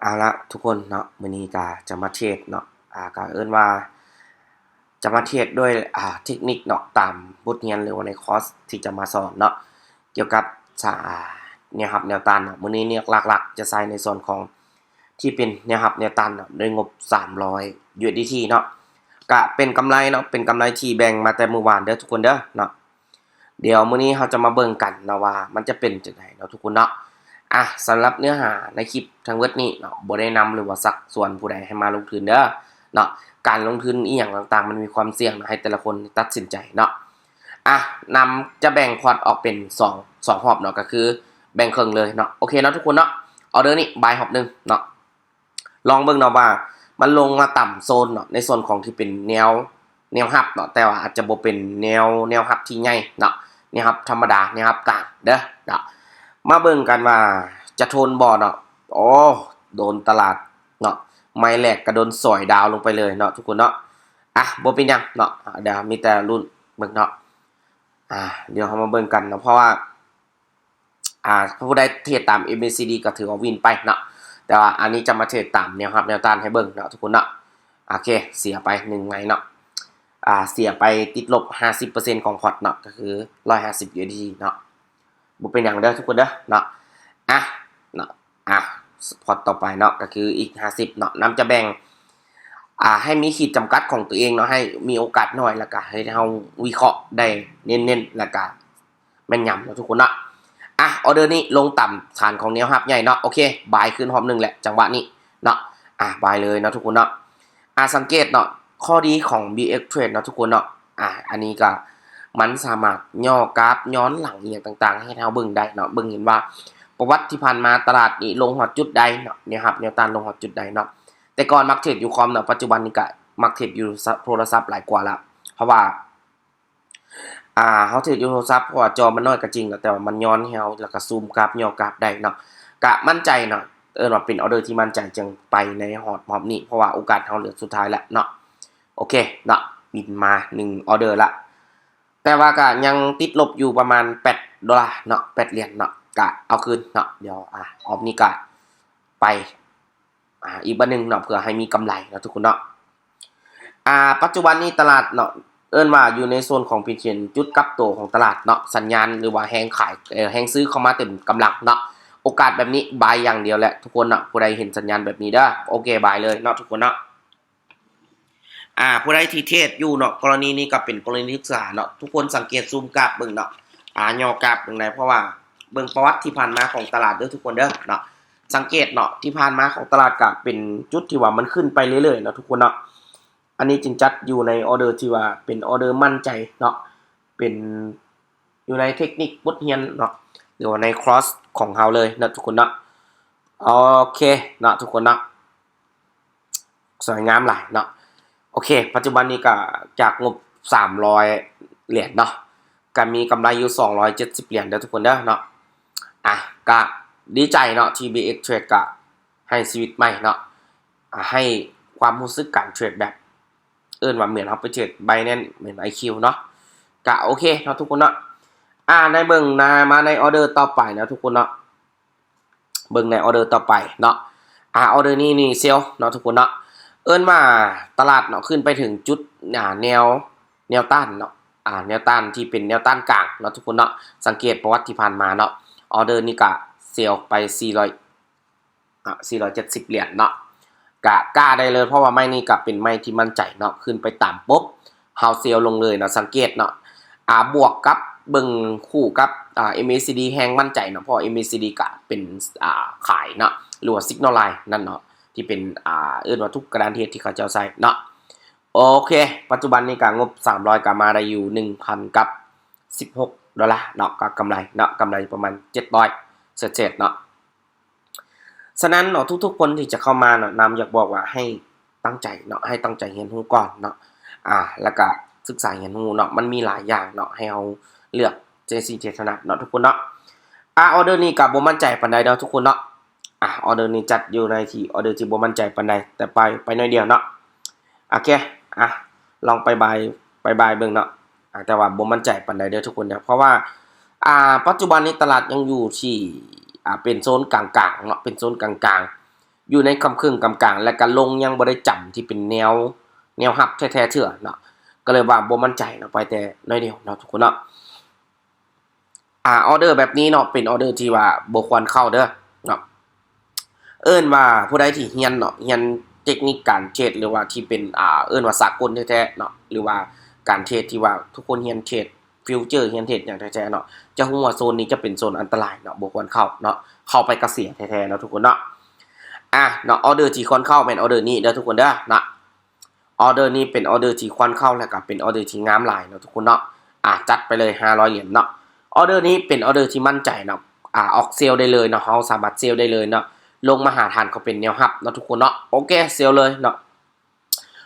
เอาละทุกคนเนาะมื้อนี้ก็จะมาเทศเนาะอ่าก็เอิ้นว่า จะมาเทศด้วยอ่าเทคนิคเนาะตามบทเรียนหรือว่าในคอร์สที่จะมาสอนเนาะเกี่ยวกับสาเนี่ยครับแนวต้านเนาะมื้อนี้เนี่ยหลักๆ จะใช้ในส่วนของที่เป็นเนี่ยครับแนวต้านเนาะด้วยงบ 300 USDT เนาะก็เป็นกำไรเนาะเป็นกำไรที่แบ่งมาแต่เมื่อวานเด้อทุกคนเด้อเนาะเดี๋ยวมื้อนี้เราจะมาเบิ่งกันนะว่า มันจะเป็นจังไดเนาะทุกคนเนาะ อะสำหรับเนื้อหาในคลิปทั้งเวิร์ดนี้เนาะบ่ได้นำหรือว่าสักส่วนผู้ใดให้มาลงทุนเด้อเนาะการลงทุนอีหยังต่างๆ มันมีความเสี่ยงนะให้แต่ละคนตัดสินใจเนาะอะนำจะแบ่งพอร์ตออกเป็น2 2หอบเนาะก็คือแบ่งครึ่งเลยเนาะโอเคเนาะทุกคนเนาะออเดอร์นี้บายหอบหนึ่งเนาะลองเบิ่งเนาะว่า มันลงมาต่ำโซนเนาะในโซนของที่เป็นแนวแนวฮับเนาะแต่ว่าอาจจะบ่เป็นแนวแนวฮับที่ใหญ่เนาะแนวฮับธรรมดาแนวฮับกลางเด้อเนาะ มาเบิ่งกันว่าจะทนบ่เนาะโอ้โดนตลาดเนาะไม้แหลกกระโดนสอยดาวลงไปเลยเนาะทุกคนเนาะอะบ่เป็นยังเนาะเดี๋ยวมีแต่รุ่นเบิ่งเนาะอ่าเดี๋ยวเรามาเบิ่งกันเนาะเพราะว่าอ่าผู้ใดเทรดตาม MACD ก็ถือว่าวินไปเนาะแต่ว่าอันนี้จะมาเทรดตามแนวรับแนวต้านให้เบิ่งเนาะทุกคนเนาะโอเคเสียไป1ไงเนาะอ่าเสียไปติดลบ 50%ของพอร์ตเนาะก็คือ 150 USD เนาะ บ่เป็นอย่างเด้อทุกคนเด้อเนาะอะเนาะอะพอตต่อไปเนาะก็คืออีก 50เนาะนำจะแบ่งอ่าให้มีขีดจำกัดของตัวเองเนาะให้มีโอกาสหน้อยแล้วก็ให้เฮาวิเคราะห์ได้เน้นๆแล้วก็แม่นยำเนาะทุกคนเนาะอะออเดอร์นี้ลงต่ำฐานของแนวรับใหญ่เนาะโอเคบายขึ้นหอมหนึงแหละจังหวะนี้เนาะอะบายเลยเนาะทุกคนเนาะอะสังเกตเนาะข้อดีของ BX Trade เนาะทุกคนเนาะอะอันนี้ก็ มันสามารถย่อกราฟย้อนหลังอย่างต่าง ๆ ให้เราเบิ่งได้เนาะเบิ่งเห็นว่าประวัติที่ผ่านมาตลาดนี้ลงหอดจุดใดเนาะเนี่ยครับแนวต้านลงหอดจุดใดเนาะแต่ก่อนมักเทรดอยู่คอมเนาะปัจจุบันนี้ก็มักเทรดอยู่โทรศัพท์หลายกว่าละเพราะว่าอ่าเฮาเทรดอยู่โทรศัพท์เพราะว่าจอมันน้อยก็จริงแต่ว่ามันย้อนให้เฮาแล้วก็ซูมกราฟย่อกราฟได้เนาะก็มั่นใจเนาะเออว่าเป็นออเดอร์ที่มั่นใจจึงไปในฮอดฮอบนี้เพราะว่าโอกาสเฮาเหลือสุดท้ายแล้วเนาะโอเคเนาะบินมา1ออเดอร์ละ แต่ว่าก็ยังติดลบอยู่ประมาณ8ดอลลาร์เนาะ8เหรียญเนาะก็เอาคืนเนาะเดี๋ยวอะออฟนี่ก็ไปอ่าอีกบันหนึงเนาะเพื่อให้มีกำไรเนาะทุกคนเนาะอ่าปัจจุบันนี้ตลาดเนาะเอิ้นว่าอยู่ในโซนของเป็นเช่นจุดกับตัวของตลาดเนาะสัญญาณหรือว่าแฮงขายแฮงซื้อเข้ามาเต็มกำลังเนาะโอกาสแบบนี้บายอย่างเดียวแหละทุกคนเนาะผู้ใดเห็นสัญญาณแบบนี้เด้อโอเคบายเลยเนาะทุกคนเนาะ อ่าผู้ใดที่เทศอยู่เนาะกรณีนี้ก็เป็นกรณีศึกษาเนาะทุกคนสังเกตซูมกราฟเบิ่งเนาะอ่ายอกราฟเบิ่งได้เพราะว่าเบิ่งประวัติที่ผ่านมาของตลาดเด้อทุกคนเด้อเนาะสังเกตเนาะที่ผ่านมาของตลาดก็เป็นจุดที่ว่ามันขึ้นไปเรื่อยๆเนาะทุกคนเนาะอันนี้จึงจัดอยู่ในออเดอร์ที่ว่าเป็นออเดอร์มั่นใจเนาะเป็นอยู่ในเทคนิคบทเรียนเนาะหรือว่าในครอสของเฮาเลยเนาะทุกคนเนาะโอเคเนาะทุกคนเนาะสวยงามหลายเนาะ โอเค ปัจจุบันนี้ก็จากงบ 300 เหรียญเนาะก็มีกำไรอยู่ 270 เหรียญเด้อทุกคนเด้อเนาะอะก็ดีใจเนาะ TBX Trade ก็ให้ชีวิตใหม่เนาะให้ความรู้สึกการเทรดแบบ เอิ้นว่าเหมือนเอาไปเทรด Binance เหมือน IQ เนาะก็โอเคเนาะทุกคนเนาะอ่าในเบิ่งนามาในออเดอร์ต่อไปนะทุกคนเนาะเบิ่งในออเดอร์ต่อไปเนาะอ่าออเดอร์นี้นี่เซลเนาะทุกคนเนาะ เอิ้นว่าตลาดเนาะขึ้นไปถึงจุดอ่าแนวแนวต้านเนาะอ่าแนวต้านที่เป็นแนวต้านกลางเนาะทุกคนเนาะสังเกตประวัติที่ผ่านมาเนาะออเดอร์นี่ก็เซลไป 400อะ470 เหรียญเนาะกะกล้าได้เลยเพราะว่าไม้นี่ก็เป็นไม้ที่มั่นใจเนาะขึ้นไปต่ำปุ๊บเฮาเซลลงเลยเนาะสังเกตเนาะอ่าบวกกับเบิ่งคู่กับอ่า MACD แฮงมั่นใจเนาะเพราะ MACD ก็เป็นอ่าขายเนาะหรือว่า Signal Line นั่นเนาะ ที่เป็นอ่าเอื้อนว่าทุกกระดานเทศที่เขาเจ้าใส่เนาะโอเค ปัจจุบันในี้ก็งบ 300ก็มาได้อยู่ 1,000 กับ 16 ดอลลาร์เนาะก็กำไรเนาะกำไรประมาณ 700เศษๆเนาะฉะนั้นเนาะทุกๆ คนที่จะเข้ามาเนาะนำอยากบอกว่าให้ตั้งใจเนาะให้ตั้งใจเรียนรู้ก่อนเนาะอ่า แล้วก็ศึกษาเรียนรู้เนาะมันมีหลายอย่างเนาะให้เอาเลือกเจสิเจตนาเนาะทุกคนเนาะอ่าออเดอร์นี้ก็บ่มั่นใจปานใดเนาะทุกคนเนาะ อะออเดอร์นี้จัดอยู่ในที่ออเดอร์ที่บ่มั่นใจปานใดแต่ไปไปน่อยเดียวเนาะโอเคอะลองไปบายไปบายเบิ่งเนาะอะแต่ว่าบ่มั่นใจปานใดเด้อทุกคนเด้อเพราะว่าอ่าปัจจุบันนี้ตลาดยังอยู่ที่อ่าเป็นโซนกลางๆเนาะเป็นโซนกลางๆ อยู่ในคำครึ่งกำกลางและก็ลงยังบ่ได้จำที่เป็นแนวแนวรับแท้ๆเถื่อเนาะก็เลยว่าบ่มั่นใจเนาะไปแต่น้อยเดียวเนาะทุกคนเนาะอ่าออเดอร์แบบนี้เนาะเป็นออเดอร์ที่ว่าบ่ควรเข้าเด้อเนาะ เอิ้นว่าผู้ใดที่เรียนเนาะเรียนเทคนิคการเทรดหรือว่าที่เป็นอ่าเอิ้นว่าสากลแท้ๆเนาะหรือว่าการเทรดที่ว่าทุกคนเรียนเทรดฟิวเจอร์เรียนเทรดอย่างแท้ๆเนาะจะฮู้ว่าโซนนี้จะเป็นโซนอันตรายเนาะบ่ควรเข้าเนาะเข้าไปก็เสียแท้ๆเนาะทุกคนเนาะอะเนาะออเดอร์ที่ควรเข้าเป็นออเดอร์นี้เด้อทุกคนเด้อเนาะออเดอร์นี้เป็นออเดอร์ที่ควันเข้าแล้วก็เป็นออเดอร์ที่งามหลายเนาะทุกคนเนาะอะจัดไปเลย 500 เหรียญเนาะออเดอร์นี้เป็นออเดอร์ที่มั่นใจเนาะอ่าออกเซลได้เลยเนาะเฮาสามารถเซลได้เลยเนาะ ลงมาหาทานเขาเป็นแนวรับเนาะทุกคนเนาะโอเคเซลเลยเนาะ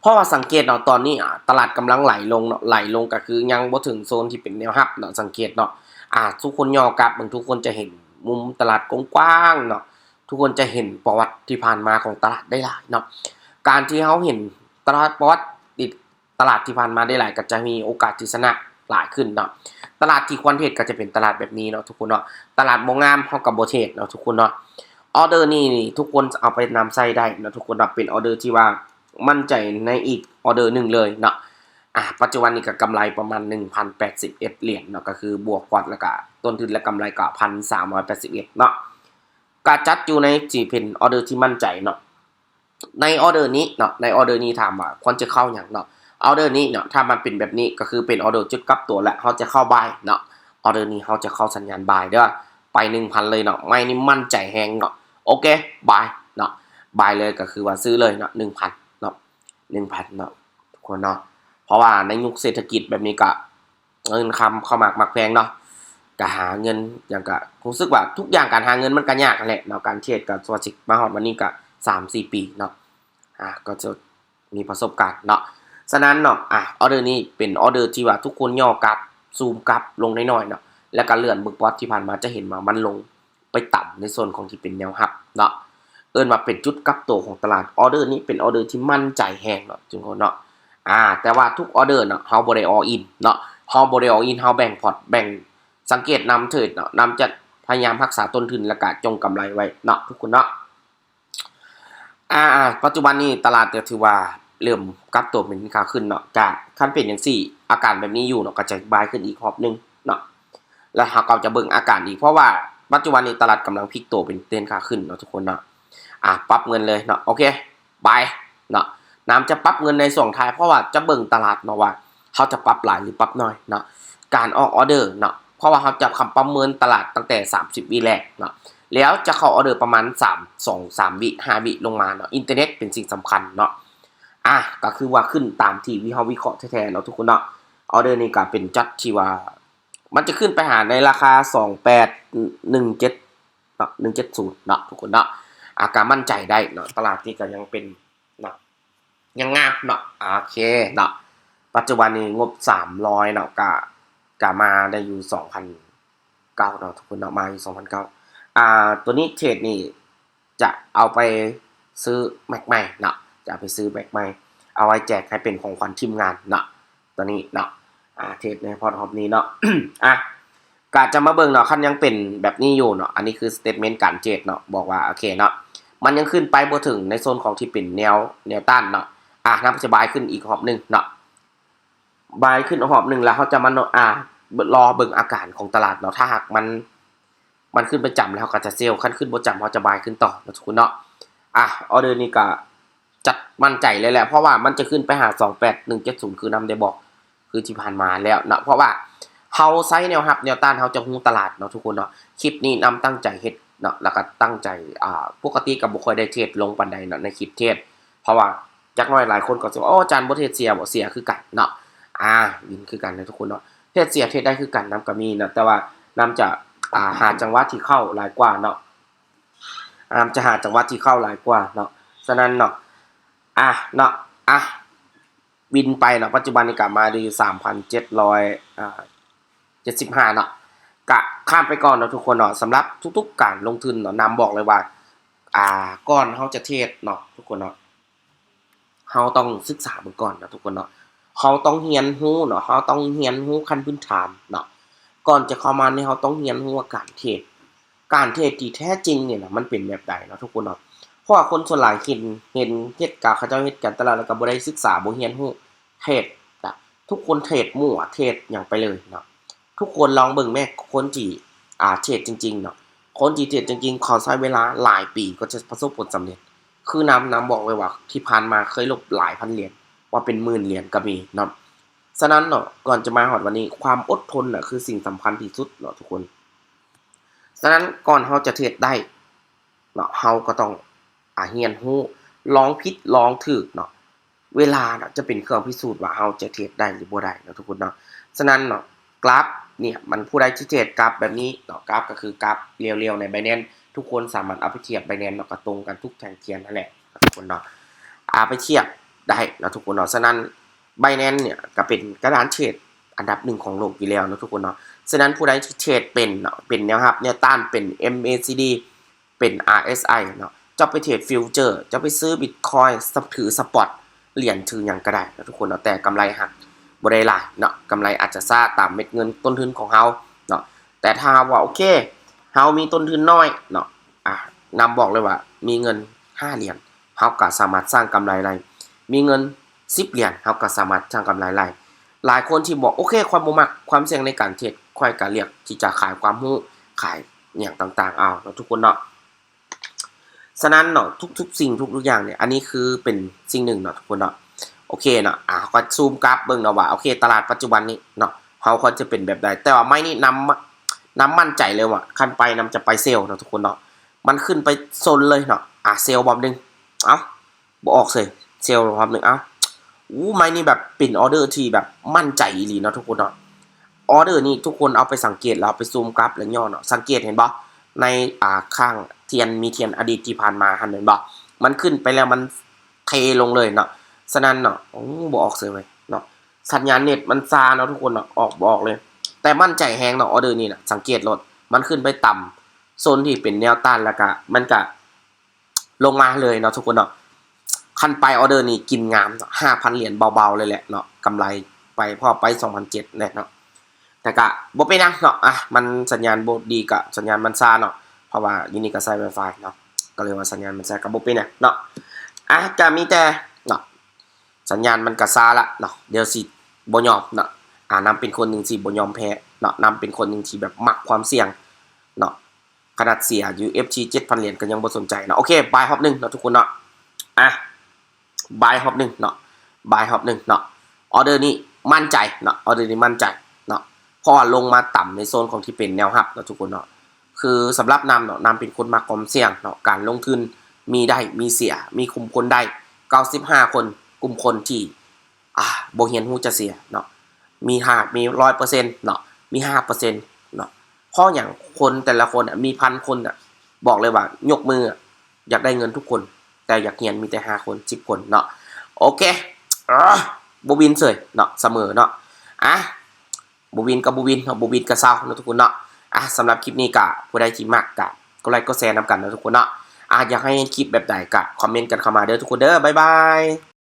เพราะว่าสังเกตเนาะตอนนี้ตลาดกำลังไหลลงเนาะไหลลงก็คือยังบ่ถึงโซนที่เป็นแนวรับเนาะสังเกตเนาะอ่าทุกคนย่อกลับบางทุกคนจะเห็นมุมตลาดกว้างๆเนาะทุกคนจะเห็นประวัติที่ผ่านมาของตลาดได้หลายเนาะการที่เขาเห็นตลาดประวัติติดตลาดที่ผ่านมาได้หลายก็จะมีโอกาสที่ชนะหลายขึ้นเนาะตลาดที่ควรเทรดก็จะเป็นตลาดแบบนี้เนาะทุกคนเนาะตลาดบ่งามเฮากับโบเทรดเนาะทุกคนเนาะ ออเดอร์นี่นี่ทุกคนเอาไปนำใส่ได้นะทุกคนนะเป็นออเดอร์ที่ว่ามั่นใจในอีกออเดอร์หนึ่งเลยเนาะอะปัจจุบันนี้ก็กำไรประมาณ 1,081 เหรียญเนาะก็คือบวกกวัดแล้วก็ต้นทุนและกำไรก็1,381เนาะก็จัดอยู่ในจีเป็นออเดอร์ที่มั่นใจเนาะในออเดอร์นี้เนาะในออเดอร์นี้ถามว่าควรจะเข้าอย่างเนาะออเดอร์นี้เนาะถ้ามันเป็นแบบนี้ก็คือเป็นออเดอร์จุดกลับตัวและเขาจะเข้าบายเนาะออเดอร์นี้เขาจะเข้าสัญญาณบายเด้อไป 1,000 เลยเนาะไม่นี่มั่นใจแฮงเนาะ โอเคบายเนาะบายเลยก็คือว่าซื้อเลยเนาะ1,000เนาะ1,000เนาะทุกคนเนาะเพราะว่าในยุคเศรษฐกิจแบบนี้ก็เงินคำเข้ามามักแพงเนาะก็หาเงินอย่างก็รู้สึกว่าทุกอย่างการหาเงินมันก็ยากแหละเนาะการเทรดกับสวัสดิมาฮอดวันนี้ก็สามสี่ปีเนาะอะก็จะมีประสบการณ์เนาะฉะนั้นเนาะอะออเดอร์นี้เป็นออเดอร์ที่ว่าทุกคนย่อกลับซูมกลับลงน้อยๆเนาะแล้วก็เลื่อนบึกบอสที่ผ่านมาจะเห็นว่ามันลง ไปต่ำในโซนของที่เป็นแนวรับเนาะเอิ้นว่าเป็นจุดกลับตัวของตลาดออเดอร์นี้เป็นออเดอร์ที่มั่นใจแฮงเนาะทุกคนเนาะอ่าแต่ว่าทุกออเดอร์เนาะเฮาบ่ได้อออินเนาะเฮาบ่ได้อออินเฮาแบ่งพอร์ตแบ่งสังเกตนำเถิดเนาะนำจะพยายามรักษาต้นทุนและก็จงกำไรไว้เนาะทุกคนเนาะอ่าปัจจุบันนี้ตลาดก็ถือว่าเริ่มกลับตัวเป็นขาขึ้นเนาะกะคันเป็นอย่างสี่อาการแบบนี้อยู่เนาะก็จะบายขึ้นอีกรอบหนึงเนาะแล้วเราก็จะเบิ่งอาการอีกเพราะว่า ปัจจุบันนี้ตลาดกำลังพลิกตัวเป็นเต้นขาขึ้นเนาะทุกคนเนาะอะปรับเงินเลยเนาะโอเคบายเนาะน้ำจะปรับเงินในส่วนท้ายเพราะว่าจะเบิ่งตลาดเนาะว่าเขาจะปรับหลายหรือปรับน้อยเนาะการออกออเดอร์เนาะเพราะว่าเขาจะคำประเมินตลาดตั้งแต่ 30 วิแรกเนาะแล้วจะเข้าออเดอร์ประมาณ 3 2 3 วิ5วิลงมาเนาะอินเทอร์เน็ตเป็นสิ่งสำคัญเนาะอะก็คือว่าขึ้นตามที่วิเคราะห์วิเคราะห์แท้ๆเนาะทุกคนเนาะออเดอร์นี้ก็เป็นจัดที่ว่า มันจะขึ้นไปหาในราคา 2817เนาะ170เนาะทุกคนเนาะอาการมั่นใจได้เนาะตลาดนี้ก็ยังเป็นเนาะยังงามเนาะโอเคเนาะปัจจุบันนี้งบ 300เนาะก็ก็มาได้อยู่ 2,009เนาะทุกคนเนาะมาอยู่2,009อ่าตัวนี้เทรดนี่จะเอาไปซื้อแม็กใหม่เนาะจะไปซื้อแม็กใหม่เอาไว้แจกให้เป็นของขวัญทีมงานเนาะตัวนี้เนาะ อ่าเทรดในพอร์ตฮอบนี้เนาะอะกาจะมาเบิ่งเนาะคันยังเป็นแบบนี้อยู่เนาะอันนี้คือสเตทเมนต์การเทรดเนาะบอกว่าโอเคเนาะมันยังขึ้นไปบ่ถึงในโซนของที่เป็นแนวแนวต้านเนาะอะนับจะบายขึ้นอีกหอบหนึ่งเนาะบายขึ้นหอบหนึ่งแล้วเขาจะมาเนาะอ่ารอเบิ่งอาการของตลาดเนาะถ้าหากมันมันขึ้นประจำแล้วก็จะเซลล์ขั้นขึ้นประจำเขาจะบายขึ้นต่อนะทุกคนเนาะอะออเดอร์นี้ก็จัดมั่นใจเลยแหละเพราะว่ามันจะขึ้นไปหา 28170 คือนำได้บอก คือที่ผ่านมาแล้วเนาะเพราะว่าเฮาไซส์แนวรับแนวต้านเฮาจะฮู้ตลาดเนาะทุกคนเนาะคลิปนี้นำตั้งใจเฮ็ดเนาะแล้วก็ตั้งใจอ่าปกติก็บ่ค่อยได้เทรดลงปานใดเนาะในคลิปเทรดเพราะว่าจักหน่อยหลายคนก็สิว่าโอ้อาจารย์บ่เทรดเสียบ่เสียคือกันเนาะอ่าวินคือกันเนะทุกคนเนาะเทรดเสียเทรดได้คือกันนํก็มีเนาะแต่ว่านำจะอ่าหาจังหวะที่เข้าหลายกว่าเนาะอ่าจะหาจังหวะที่เข้าหลายกว่าเนาะฉะนั้นเนาะอะเนาะอะ วินไปเนาะปัจจุบันนี้กลับมาดีสามพันเจ็ดร้อยอ่าเจ็ดสิบห้าเนาะกะข้ามไปก่อนเนาะทุกคนเนาะสำหรับทุกๆการลงทุนเนาะนำบอกเลยว่า อ่าก่อนเขาจะเทรดเนาะทุกคนเนาะเขาต้องศึกษามันก่อนเนาะทุกคนเนาะเขาต้องเรียนรู้เนาะเขาต้องเรียนรู้ขั้นพื้นฐานเนาะก่อนจะเข้ามาเนี่ยเขาต้องเรียนรู้ว่าการเทรดการเทรดที่แท้จริงเนี่ยนะมันเป็นแบบใดเนาะทุกคนเนาะเพราะคนส่วนหลายเห็นเห็นเฮ็ดกะเขาเจ้าเฮ็ดกันต่ละแล้วก็บ่ได้ศึกษาบ่เรียนรู้ เทรดอะทุกคนเทรดมั่วเทรดหยังไปเลยเนาะทุกคนลองเบิ่งแม่คนที่อ่าเทรดจริงๆเนาะคนที่เทรดจริงๆขาใช้เวลาหลายปีก็จะประสบผลสำเร็จ คือนำนำบอกเลยว่า ที่ผ่านมาเคยลบหลายพันเหรียญว่าเป็นหมื่นเหรียญก็มีเนาะฉะนั้นเนาะก่อนจะมาฮอดวันนี้ความอดทนเน่ะคือสิ่งสำคัญที่สุดเนาะทุกคนฉะนั้นก่อนเราจะเทรดได้เนาะเราก็ต้องอาเรียนรู้ลองผิดลองถูกเนาะ เวลาเนาะจะเป็นเครื่องพิสูจน์ว่าเราจะเทรดได้หรือบ่ได้เนาะทุกคนเนาะฉะนั้นเนาะกราฟเนี่ยมันผู้ใดที่เทรดกราฟแบบนี้เนาะกราฟก็คือกราฟเรียวๆใน Binance ทุกคนสามารถเอาไปเทียบ Binance เนาะก็ตรงกันทุกแท่งเทียนนั่นแหละทุกคนเนาะเอาไปเทียบได้เนาะทุกคนเนาะฉะนั้น Binance เนี่ยก็เป็นกระดานเทรดอันดับหนึ่งของโลกอยู่แล้วเนาะทุกคนเนาะ ฉะนั้นผู้ใดที่เทรดเป็นเนาะ เป็นแนวรับแนวต้านเป็น MACD เป็น RSI เนาะจะไปเทรดฟิวเจอร์ จะไปซื้อบิตคอยถือสปอต เหรียญถือหยังก็ได้นะทุกคนเนาะแต่กำไรหักบ่ได้หลายเนาะกำไรอาจจะซ่าตามเม็ดเงินต้นทุนของเฮาเนาะแต่ถ้าว่าโอเคเฮามีต้นทุนน้อยเนาะอะนำบอกเลยว่า มีเงิน 5 เหรียญเฮาก็สามารถสร้างกำไรได้มีเงิน 10 เหรียญเฮาก็สามารถสร้างกำไรได้หลายคนที่บอกโอเค ความบ่มักความเสี่ยงในการเทรดค่อยก็เรียกที่จะขายความรู้ขายอย่างต่างๆเอาเนาะทุกคนเนาะ ฉะนั้นเนาะทุก ๆ สิ่งทุกๆอย่างเนี่ยอันนี้คือเป็นสิ่งหนึ่งเนาะทุกคนเนาะโอเคเนาะอะก็ซูมกราฟเบิ่งเนาะว่าโอเค ตลาดปัจจุบันนี้เนาะเขาเขาจะเป็นแบบใดแต่ว่าไม่นี่นำนำมั่นใจเลยว่าคันไปนำจะไปเซลเนาะทุกคนเนาะมันขึ้นไปโซนเลยเนาะอะเซลบอบหนึ่งเอ้าบออกเลยเซลบอบหนึ่งเอ้าอู้ไม่นี่แบบเป็นออเดอร์ที่แบบมั่นใจอีหลีเนาะทุกคนเนาะออเดอร์นี่ทุกคนเอาไปสังเกตเอาไปซูมกราฟแล้วย่อเนาะสังเกตเห็นบ่ในอ่าข้าง เทียนมีเทียนอดีตที่ผ่านมาหันเห็นบ่มันขึ้นไปแล้วมันเทลงเลยเนาะฉะนั้นเนาะโอ้บออกเสียเลยเนาะสัญญาณเน็ตมันซาเนาะทุกคนเนาะออกบอกเลย แต่มั่นใจแฮงเนาะออเดอร์นี่นะสังเกตรถมันขึ้นไปต่ำโซนที่เป็นแนวต้านแล้วก็มันก็ลงมาเลยเนาะทุกคนเนาะคันไปออเดอร์นี่กินงามห้าพันเหรียญเบาๆเลยแหละเนาะกำไรไปพอไปสองพันเจ็ดแหละเนาะแต่กะบ่เป็นหยังเนาะอะมันสัญญาณบดีกะสัญญาณมันซาเนาะ ราะว่ายูนี่ก็ใช้ Wi-Fi เนาะก็เลยว่าสัญญาณมันซ่าก็บ่เป็นหยังเนาะอะก็มีแต่เนาะสัญญาณมันก็ซ่าละเนาะเดี๋ยวสิบ่ยอมเนาะอ่านำเป็นคนหนึ่งที่บ่ยอมแพ้เนาะนำเป็นคนหนึ่งที่แบบมักความเสี่ยงเนาะขนาดเสีย UFC 7,000เหรียญก็ยังบ่สนใจเนาะโอเคบายฮอบหนึ่งเนาะทุกคนเนาะอะบายฮอบหนึ่งเนาะบายฮอบหนึ่งเนาะออเดอร์นี้มั่นใจเนาะออเดอร์นี้มั่นใจเนาะพราะว่าลงมาต่ำในโซนของที่เป็นแนวหักเนาะทุกคนเนาะ คือสำหรับนำเนาะนำเป็นคนมากความเสี่ยงเนาะการลงทุนมีได้มีเสีย มีคุมคนได้เก้าสิบห้าคน กลุ่มคนที่อ่าโบเฮียนฮู้จะเสียเนาะมีห้ามีร้อยเปอร์เซ็นต์เนาะมีห้าเปอร์เซ็นต์เนาะเพราะอย่างคนแต่ละคนมีพันคนอะบอกเลยว่ายกมืออยากได้เงินทุกคน แต่อยากเรียนมีแต่ห้าคนสิบคนเนาะโอเคอะบูวินเสยเนาะเสมอเนาะอะบูวินกับบูวินเนาะบูวินกับเศร้าเนาะทุกคนเนาะ อะสำหรับคลิปนี้กะผู้ใดที่มักกะก็ไลค์ก็แชร์นำกันนะทุกคนเนาะอะอยากให้คลิปแบบใดกะคอมเมนต์กันเข้ามาเด้อทุกคนเด้อบ๊ายบาย